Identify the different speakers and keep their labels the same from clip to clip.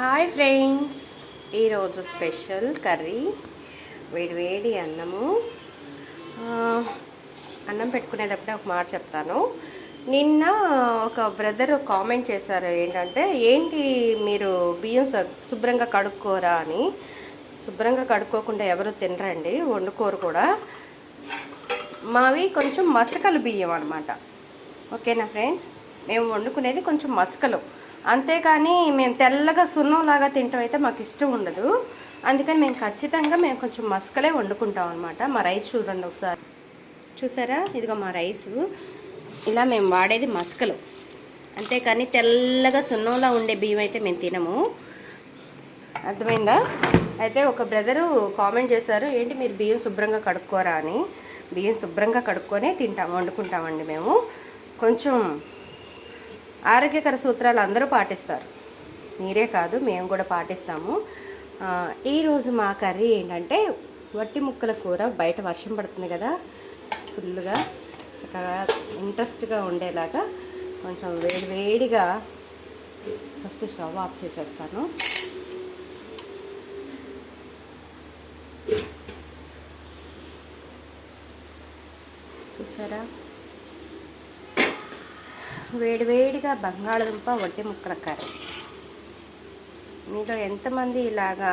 Speaker 1: Hi friends ఈరోజు special curry వేడి వేడి అన్నము. అన్నం పెట్టుకునేటప్పుడే ఒక మాట చెప్తాను. నిన్న ఒక బ్రదర్ కామెంట్ చేశారు ఏంటంటే ఏంటి మీరు బియ్యం స- శుభ్రంగా కడుక్కోరా అని. శుభ్రంగా కడుక్కోకుండా ఎవరు తినరండి వండుకోరు కూడా. మావి కొంచెం మసకలు బియ్యం అనమాట ఓకేనా ఫ్రెండ్స్ మేము వండుకునేది కొంచెం మసకలు. అంతేకాని మేము తెల్లగా సున్నంలాగా తింటాం అయితే మాకు ఇష్టం ఉండదు. అందుకని మేము ఖచ్చితంగా మేము కొంచెం మసకలే వండుకుంటాం అనమాట మా రైస్ చూడండి ఒకసారి. చూసారా? ఇదిగో మా రైసు. ఇలా మేము వాడేది మసకలు. అంతేకాని తెల్లగా సున్నంలా ఉండే బియ్యం అయితే మేము తినము. అర్థమైందా? అయితే ఒక బ్రదరు కామెంట్ చేశారు ఏంటి మీరు బియ్యం శుభ్రంగా కడుక్కోరా అని. బియ్యం శుభ్రంగా కడుక్కొనే తింటాం వండుకుంటామండి మేము. కొంచెం ఆరోగ్యకర సూత్రాలు అందరూ పాటిస్తారు. మీరే కాదు మేము కూడా పాటిస్తాము. ఈరోజు మా కర్రీ ఏంటంటే వట్టి ముక్కల కూర బయట వర్షం పడుతుంది కదా ఫుల్గా చక్కగా ఇంట్రెస్ట్గా ఉండేలాగా కొంచెం వేడి వేడిగా ఫస్ట్ స్టవ్ ఆఫ్ చేసేస్తాను. చూసారా? వేడివేడిగా బంగాళదుంప వట్టి ముక్కల కర్రీ. మీలో ఎంతమంది ఇలాగా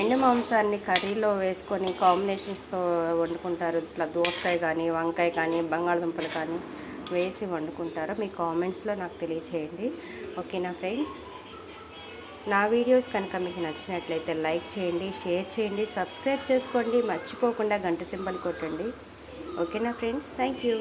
Speaker 1: ఎండు మాంసాన్ని కర్రీలో వేసుకొని కాంబినేషన్స్తో వండుకుంటారు? ఇట్లా దోసకాయ కానీ వంకాయ కానీ బంగాళదుంపలు కానీ వేసి వండుకుంటారో? మీ కామెంట్స్లో నాకు తెలియచేయండి. ఓకేనా ఫ్రెండ్స్? నా వీడియోస్ కనుక మీకు నచ్చినట్లయితే లైక్ చేయండి షేర్ చేయండి సబ్స్క్రైబ్ చేసుకోండి మర్చిపోకుండా గంట సింబల్ కొట్టండి. ఓకేనా ఫ్రెండ్స్? Thank you.